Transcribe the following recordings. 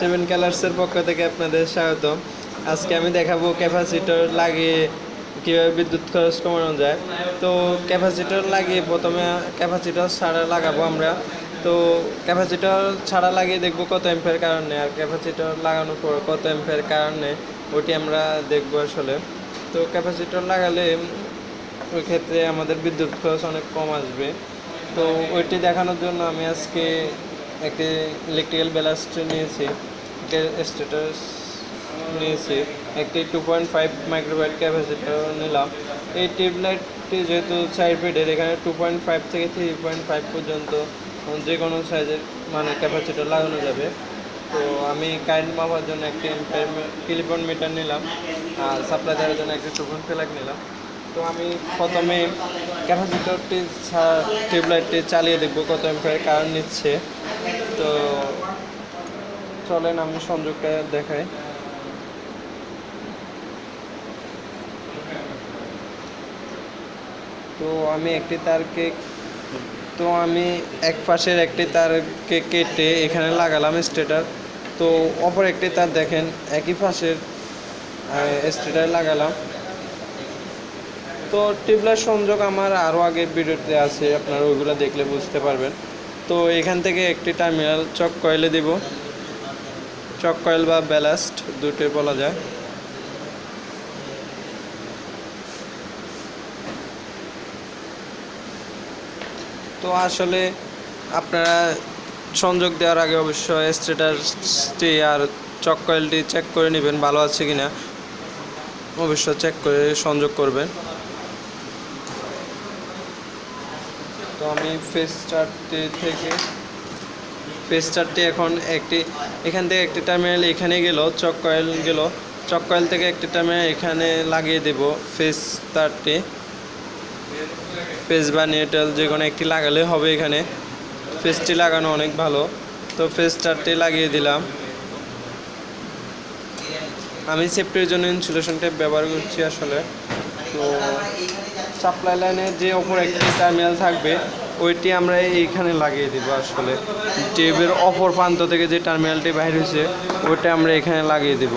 Seven কালার্সের পক্ষ থেকে আপনাদের স্বাগত আজকে আমি দেখাবো ক্যাপাসিটর লাগিয়ে কীভাবে বিদ্যুৎ খরচ কমানো যায়। তো ক্যাপাসিটর লাগিয়ে প্রথমে ক্যাপাসিটর ছাড়া লাগাবো আমরা। তো ক্যাপাসিটর ছাড়া লাগিয়ে দেখব কত এম্পের কারণে, আর ক্যাপাসিটর লাগানোর পর কত এম্পের কারণে ওটি আমরা দেখব আসলে। তো ক্যাপাসিটর লাগালে ওই ক্ষেত্রে আমাদের বিদ্যুৎ খরচ অনেক কম আসবে। তো ওইটি দেখানোর জন্য আমি আজকে একটি ইলেকট্রিক্যাল ব্যালাস্ট নিয়েছি। স্ট্যাটাস নিয়েছি। একটি two point five microwatt capacitor নিলাম। এই টিউবলাইটটি যেহেতু সাইড বেডের এখানে টু পয়েন্ট ফাইভ থেকে থ্রি পয়েন্ট ফাইভ পর্যন্ত যে কোনো সাইজের মানে ক্যাপাসিটর লাগানো যাবে। তো আমি কারেন্ট মাপার জন্য একটি টেলিফোন মিটার নিলাম, আর সাপ্লাই দেওয়ার জন্য একটি টুপন ফেলাক নিলাম। তো আমি প্রথমে ক্যাপাসিটরটি টিউবলাইটটি চালিয়ে দেখব কত এম্পের কারণ নিচ্ছে। তো চলেন, আমি সংযোগটা দেখাই। তো আমি একটি তার তারকে, তো আমি এক পাশের একটি তার তারকে কেটে এখানে লাগালাম স্টেটার। তো অপর একটি তার দেখেন, একই পাশের স্টেটার লাগালাম। তো টিউবলাইট সংযোগ আমার আরও আগের ভিডিওতে আছে, আপনারা ওইগুলো দেখলে বুঝতে পারবেন। তো এখান থেকে একটি টার্মিনাল চক কয়েলে দিব। চক কয়েল বা ব্যালাস্ট দুটোই বলা যায়। তো আসলে আপনারা সংযোগ দেওয়ার আগে অবশ্যই স্ট্রেটারটি আর চক কয়েলটি চেক করে নেবেন, ভালো আছে কি না অবশ্যই চেক করে সংযোগ করবেন। তো আমি ফেস চারটি থেকে ফেস চারটি এখন একটি, এখান থেকে একটি টার্মিনাল এখানে গেল, চক কয়েল গেল। চক কয়েল থেকে একটি টার্মিনাল এখানে লাগিয়ে দেব ফেস তারটি। ফেস বা নিউট্রাল যে কোনো একটি লাগালে হবে এখানে। ফেসটি লাগানো অনেক ভালো। তো ফেস চারটি লাগিয়ে দিলাম। আমি সেফটির জন্য ইনসুলেশন ব্যবহার করছি আসলে। তো সাপ্লাই লাইনের যে ওপর একটি টার্মিনাল থাকবে ওইটি আমরা এইখানে লাগিয়ে দিব আসলে। টিউবের অপর প্রান্ত থেকে যে টার্মিনালটি বাইর হয়েছে, ওইটা আমরা এখানে লাগিয়ে দিব।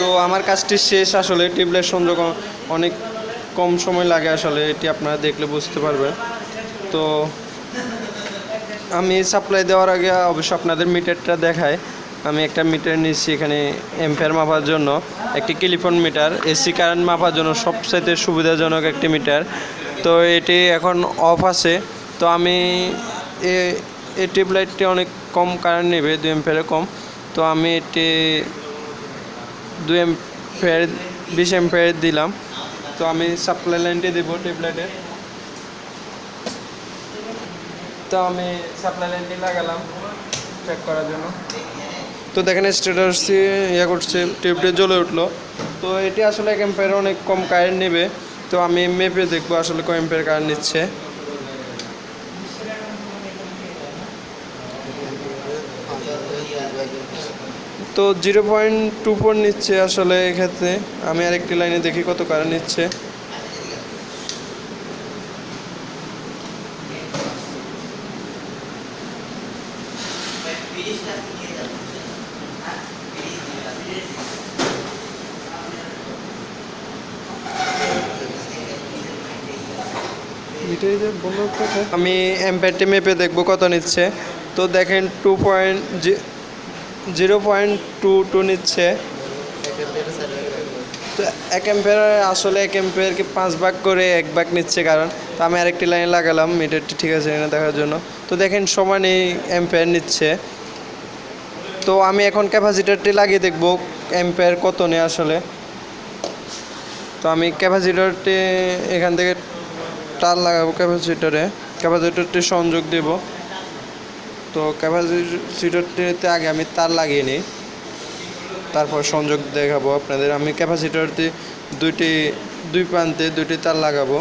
তো আমার কাজটি শেষ আসলে। টিউবলাইট সংযোগ অনেক কম সময় লাগে আসলে, এটি আপনারা দেখলে বুঝতে পারবেন। তো আমি সাপ্লাই দেওয়ার আগে অবশ্য আপনাদের মিটারটা দেখায় আমি একটা মিটার নিচ্ছি এখানে এম্পেয়ার মাপার জন্য। একটি টেলিফোন মিটার এসি কারেন্ট মাপার জন্য সবচাইতে সুবিধাজনক একটি মিটার তো এটি এখন অফ আছে। তো আমি এ এই টিউবলাইটটি অনেক কম কারেন্ট নেবে দু এম্পেয়ারে কম। তো আমি এটি দুই এম্পেয়ার বিশ এম্পেয়ার দিলাম। তো আমি সাপ্লাই লাইনটি দেবো টিউবলাইটের তো আমি সাপ্লাই লাইনটি লাগালাম চেক করার জন্য। তো দেখেন স্টেটাসটি ইয়ে করছে টিউবটি জ্বলে উঠল। তো এটি আসলে এক অনেক কম কারেন্ট নেবে। তো আমি মেপে দেখব আসলে কয় এম্পেয়ার কারেন্ট নিচ্ছে। তো জিরো পয়েন্ট টু ফোর নিচ্ছে আসলে এক্ষেত্রে। আমি আরেকটি লাইনে দেখি কত কারেন্ট নিচ্ছে। আমি এম্পেয়ারটি মেপে দেখব কত নিচ্ছে। তো দেখেন two point zero point two two নিচ্ছে। তো এক এম্পেয়ার আসলে এক এম্পেয়ারকে পাঁচ ভাগ করে এক ভাগ নিচ্ছে কারণ, তো আমি আরেকটি লাইন লাগালাম মিটারটি ঠিক আছে কিনা দেখার জন্য। তো দেখেন সমানই এম্পেয়ার নিচ্ছে। তো আমি এখন ক্যাপাসিটারটি লাগিয়ে দেখব এম্পেয়ার কত নেই আসলে। তো আমি ক্যাপাসিটারটি এখান থেকে তার লাগাবো ক্যাপাসিটারে। ক্যাপাসিটারটি সংযোগ দেব। তো ক্যাপাসিটরটিতে আগে আমি তার লাগিয়ে নিই। তারপর সংযোগ দেখাবো আপনাদের। আমি ক্যাপাসিটরটি দুইটি, দুই প্রান্তে দুইটি তার লাগাবো।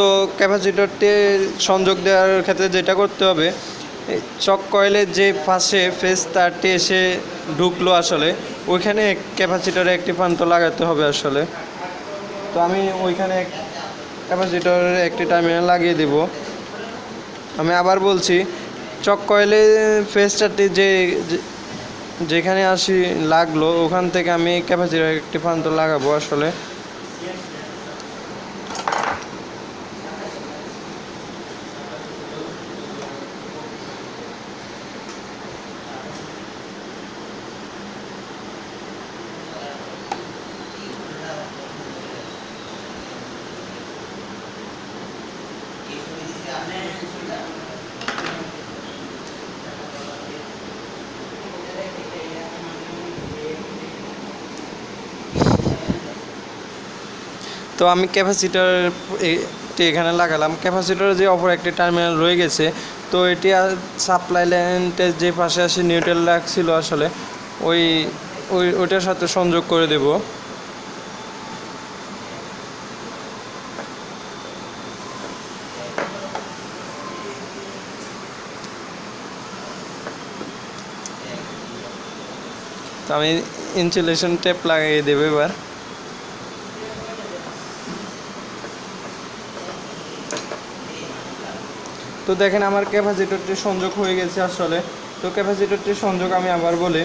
তো ক্যাপাসিটরটি সংযোগ দেওয়ার ক্ষেত্রে যেটা করতে হবে চক কয়েলের যে পাশে ফেস তারটি এসে ঢুকলো আসলে, ওইখানে ক্যাপাসিটরে একটি প্রান্ত লাগাতে হবে আসলে। তো আমি ওইখানে ক্যাপাসিটরের একটি টার্মিনাল লাগিয়ে দেব। আমি আবার বলছি, চক কয়েলে ফেসটারটি যে, যে- যেখানে আসি লাগল, ওখান থেকে আমি ক্যাপাসিটর একটি প্রান্ত লাগাবো আসলে। তো আমি ক্যাপাসিটার এখানে লাগালাম। ক্যাপাসিটরের যে অপর একটি টার্মিনাল রয়ে গেছে, তো এটি সাপ্লাই লাইনটের যে পাশে আসে নিউট্রাল লাগছিল আসলে, ওই ওই ওইটার সাথে সংযোগ করে দেব। আমি ইনসুলেশন টেপ লাগিয়ে দেবো এবার। তো দেখেন আমার ক্যাপাসিটরটি সংযোগ হয়ে গেছে আসলে। তো ক্যাপাসিটরটি সংযোগ আমি আবার বলি।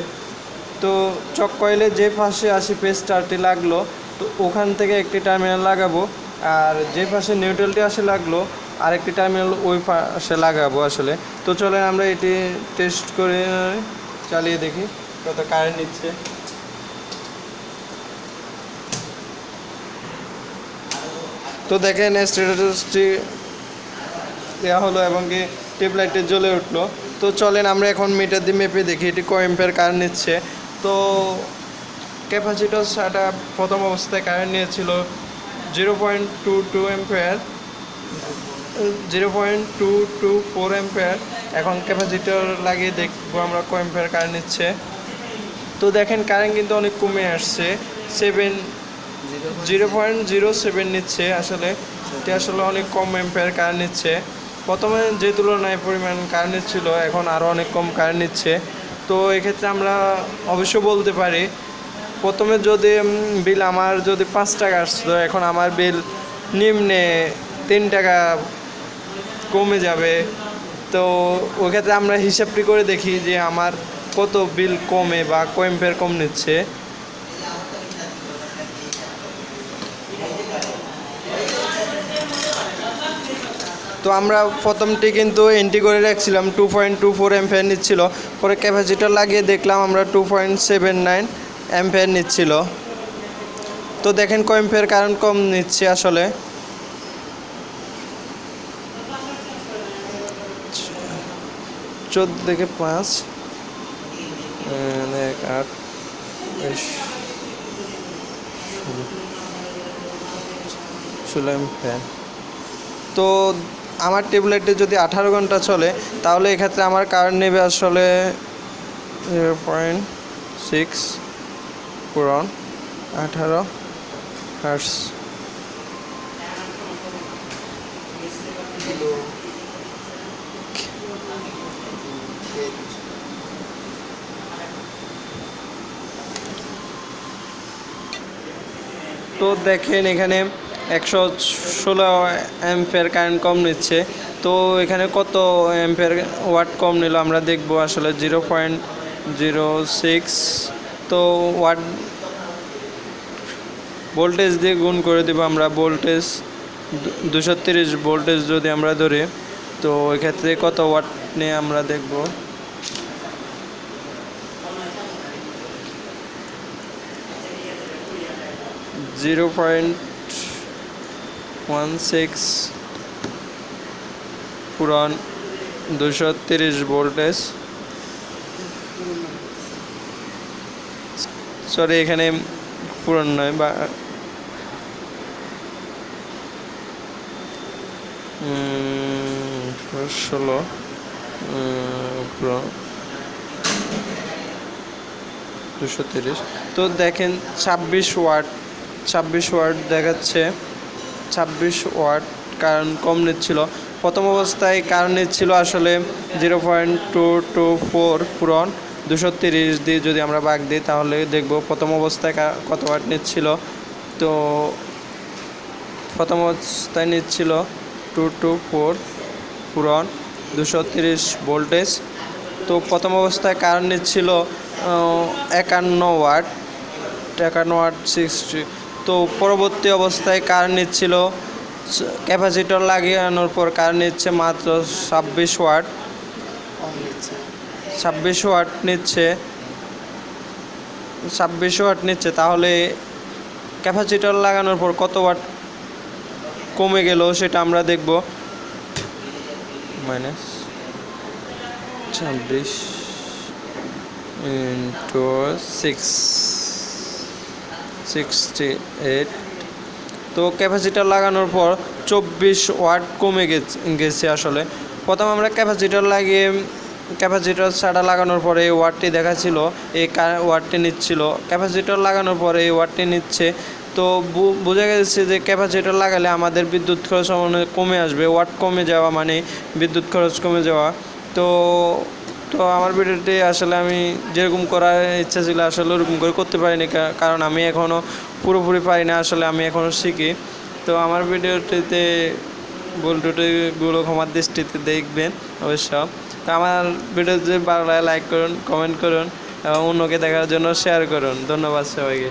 তো চক কয়েলে যে পাশে আসি স্টারটি লাগল, তো ওখান থেকে একটি টার্মিনাল লাগাবো। আর যে পাশে নিউট্রালটি আসে লাগল, আরেকটি টার্মিনাল ওই পাশে লাগাবো আসলে। তো চলেন আমরা এটি টেস্ট করে চালিয়ে দেখি কত কারেন্ট নিচ্ছে। তো দেখেন স্ট্যাটাসটি দেওয়া হলো এবং কি টিপ লাইটে জ্বলে উঠল। তো চলেন আমরা এখন মিটার দিয়ে মেপে দেখি এটি ক এম্পের কারেন্ট নিচ্ছে। তো ক্যাপাসিটর সাটা প্রথম অবস্থায় কারেন্ট নিয়েছিল zero point two two ampere zero point two two four ampere এখন ক্যাপাসিটর লাগিয়ে দেখব আমরা ক এম্পেয়ার কারেন্ট নিচ্ছে। তো দেখেন কারেন্ট কিন্তু অনেক কমে আসছে। Seven zero point zero seven নিচ্ছে আসলে। এটি আসলে অনেক কম এম্পেয়ার কারেন্ট নিচ্ছে। প্রথমে যে তুলনায় পরিমাণ কারেন্ট নিচ্ছিল, এখন আরও অনেক কম কারেন্ট নিচ্ছে। তো এক্ষেত্রে আমরা অবশ্য বলতে পারি, প্রথমে যদি বিল আমার যদি পাঁচ টাকা আসতো, এখন আমার বিল নিম্নে তিন টাকা কমে যাবে। তো ওই ক্ষেত্রে আমরা হিসাবটি করে দেখি যে আমার কত বিল কমে বা কোয়েম্পের কম নিচ্ছে। তো আমরা প্রথমটি কিন্তু এন্ট্রি করে রাখছিলাম two point two four ampere নিচ্ছিল। পরে ক্যাপাসিটার লাগিয়ে দেখলাম আমরা two point seven nine ampere নিচ্ছিল। তো দেখেন কয়েম্পের কারণ কম নিচ্ছে আসলে। চোদ্দ থেকে পাঁচ এক, আট ষোলো এমফেয়ার তো আমার টেবলেটে যদি আঠারো ঘণ্টা চলে, তাহলে এক্ষেত্রে আমার কারেন্ট নেবে আসলে, জিরো পয়েন্ট সিক্স, পূরণ, আঠারো হার্স তো দেখেন এখানে একশো ষোলো অ্যাম্পের কারেন্ট কম নিচ্ছে। তো এখানে কত অ্যাম্পের ওয়াট কম নিল আমরা দেখব আসলে জিরো পয়েন্ট জিরো সিক্স তো ওয়াট ভোল্টেজ দিয়ে গুণ করে দেবো আমরা ভোল্টেজ দুশো তিরিশ ভোল্টেজ যদি আমরা ধরি, তো এক্ষেত্রে কত ওয়াট নিয়ে আমরা দেখব? জিরো পয়েন্ট ওয়ান সিক্স পুরন দুশো তিরিশ ভোল্টেজ। সরি এখানে পুরন নয়, বা ষোলো দুশো তিরিশ। তো দেখেন, ছাব্বিশ ওয়াট ছাব্বিশ ওয়াট দেখাচ্ছে। ছাব্বিশ ওয়াট কারণ কম নিচ্ছিল প্রথম অবস্থায় কারণ নিচ্ছিল আসলে zero point two two four পূরণ, দুশো তিরিশ দিয়ে যদি আমরা বাগ দিই তাহলে দেখব প্রথম অবস্থায় কত ওয়াট নিচ্ছিল তো প্রথম অবস্থায় নিচ্ছিল টু টু ফোর পূরণ, দুশো তিরিশ ভোল্টেজ। তো প্রথম অবস্থায় কারেন্ট নিচ্ছিল একান্ন ওয়াট একান্ন ওয়াট সিক্সটি তো পরবর্তী অবস্থায় কারেন্ট নিচ্ছিল? ক্যাপাসিটর লাগানোর পর কারেন্ট নিচ্ছে মাত্র ছাব্বিশ ওয়াট? ছাব্বিশ ওয়াট নিচ্ছে। ছাব্বিশ ওয়াট নিচ্ছে, তাহলে ক্যাপাসিটর লাগানোর পর কত ওয়াট কমে গেল সেটা আমরা দেখব। মাইনাস ছাব্বিশ ইন্টু সিক্স। সিক্সটি এইট তো ক্যাপাসিটার লাগানোর পর চব্বিশ ওয়াট কমে গেছে আসলে। প্রথম আমরা ক্যাপাসিটার লাগিয়ে ক্যাপাসিটার ছাড়া লাগানোর পরে এই ওয়াটটি দেখাচ্ছিল, এই ওয়াটটি নিচ্ছিল। ক্যাপাসিটার লাগানোর পরে এই ওয়াটটি নিচ্ছে। তো বোঝা গেছে যে ক্যাপাসিটার লাগালে আমাদের বিদ্যুৎ খরচ কমে আসবে। ওয়াট কমে যাওয়া মানে বিদ্যুৎ খরচ কমে যাওয়া। তো তো আমার ভিডিওটি আসলে আমি যেরকম করার ইচ্ছা ছিল আসলে ওরকম করে করতে পারিনি কারণ আমি এখনও পুরোপুরি পারি না, আসলে আমি এখনও শিখি। তো আমার ভিডিওটিতে ভুল টুটিগুলো ক্ষমার দৃষ্টিতে দেখবেন অবশ্য। তো আমার ভিডিও যদি ভালো লাগে লাইক করুন কমেন্ট করুন এবং অন্যকে দেখার জন্য শেয়ার করুন। ধন্যবাদ সবাইকে।